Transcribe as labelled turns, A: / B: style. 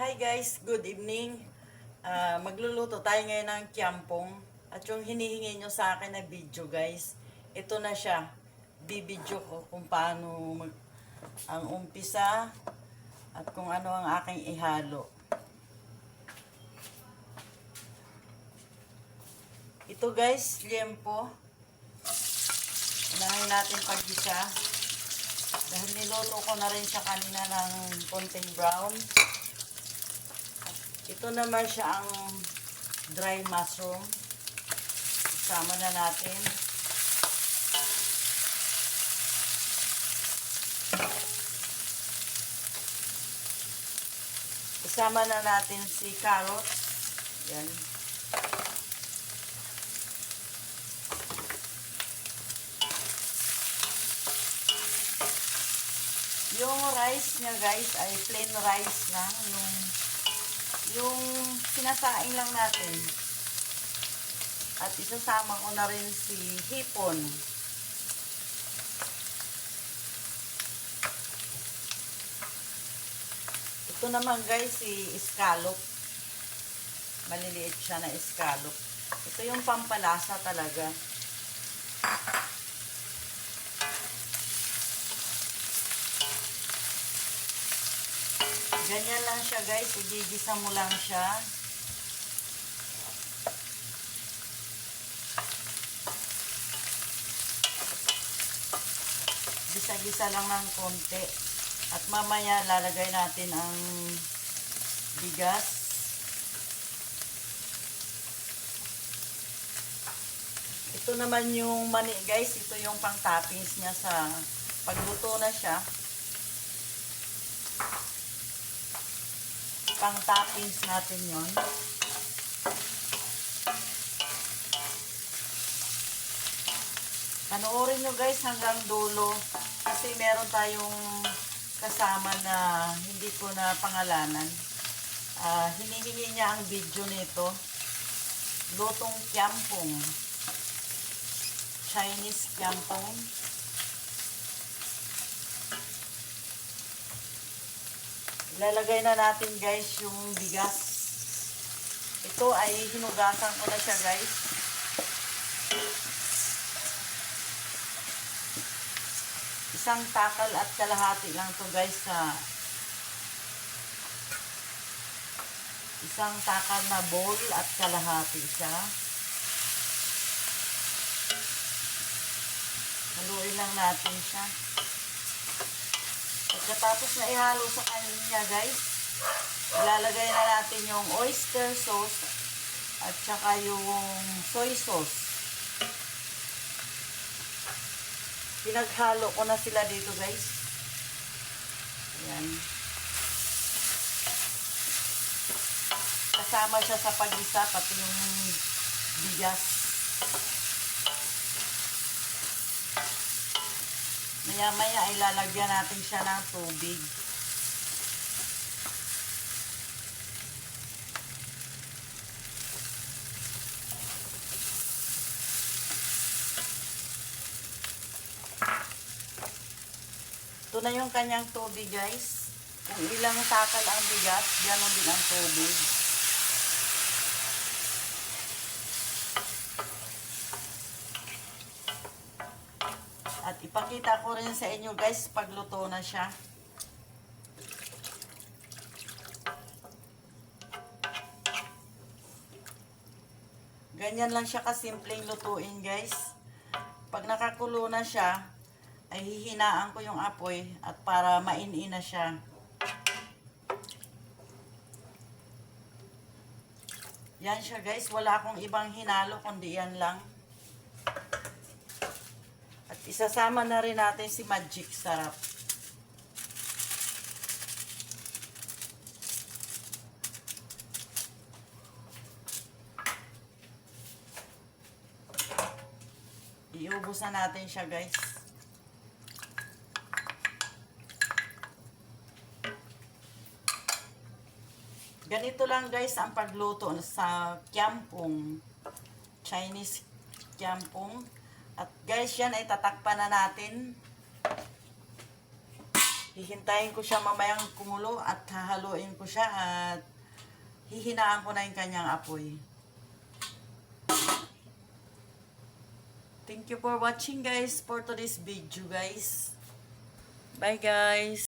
A: Hi guys, good evening. Ah, magluluto tayo ngayon ng kiampong. At yung hinihingi nyo sa akin na video guys, ito na siya. Bibidyo ko kung paano mag, ang umpisa at kung ano ang aking ihalo. Ito guys, liempo. Unahin natin paggisa. Dahil niluto ko na rin siya kanina ng konting brown. Ito naman siya ang dry mushroom. Isama na natin. Isama na natin si carrots. Yan. Yung rice niya guys ay plain rice lang. Yung yung sinasaing lang natin. At isasama ko na rin si hipon. Ito naman guys, si scallop. Maliliit siya na scallop. Ito yung pampalasa talaga. Ganyan lang siya guys, igigisa mo lang siya. Gisa-gisa lang ng konti. At mamaya lalagay natin ang bigas. Ito naman yung mani guys, ito yung pang toppings niya sa pagluto na siya. Pang toppings natin yon. Panoorin nyo guys hanggang dulo kasi meron tayong kasama na hindi ko na pangalanan. Ah, hinihingi niya ang video nito. Lutong kiampong. Chinese kiampong. Ilalagay na natin guys yung bigas. Ito ay hinugasan ko na siya guys. Isang takal at kalahati lang to guys sa isang takal na bowl at kalahati siya. Haluin lang natin siya. Pagkatapos na ihalo sa kanya guys, ilalagay na natin yung oyster sauce at saka yung soy sauce. Pinaghalo ko na sila dito guys. Ayan. Kasama siya sa pag-isa, pati yung bigas. Maya-maya ay lalagyan natin siya ng tubig. Ito na yung kanyang tubig guys. Kung ilang takal ang bigas, gano'n din ang tubig. At ipakita ko rin sa inyo guys pagluto na siya. Ganyan lang siya kasimpleng lutuin guys. Pag nakakulo na siya, ay hihinaan ko yung apoy at para mainin na siya. Yan siya guys, wala akong ibang hinalo kundi yan lang. Isasama na rin natin si Magic Sarap. Iubos na natin siya guys. Ganito lang guys ang pagluto sa kiampong. Chinese kiampong. At guys, yan ay tatakpan na natin. Hihintayin ko siya mamayang kumulo at hahaluin ko siya at hihinaan ko na yung kanyang apoy. Thank you for watching guys for today's video guys. Bye guys.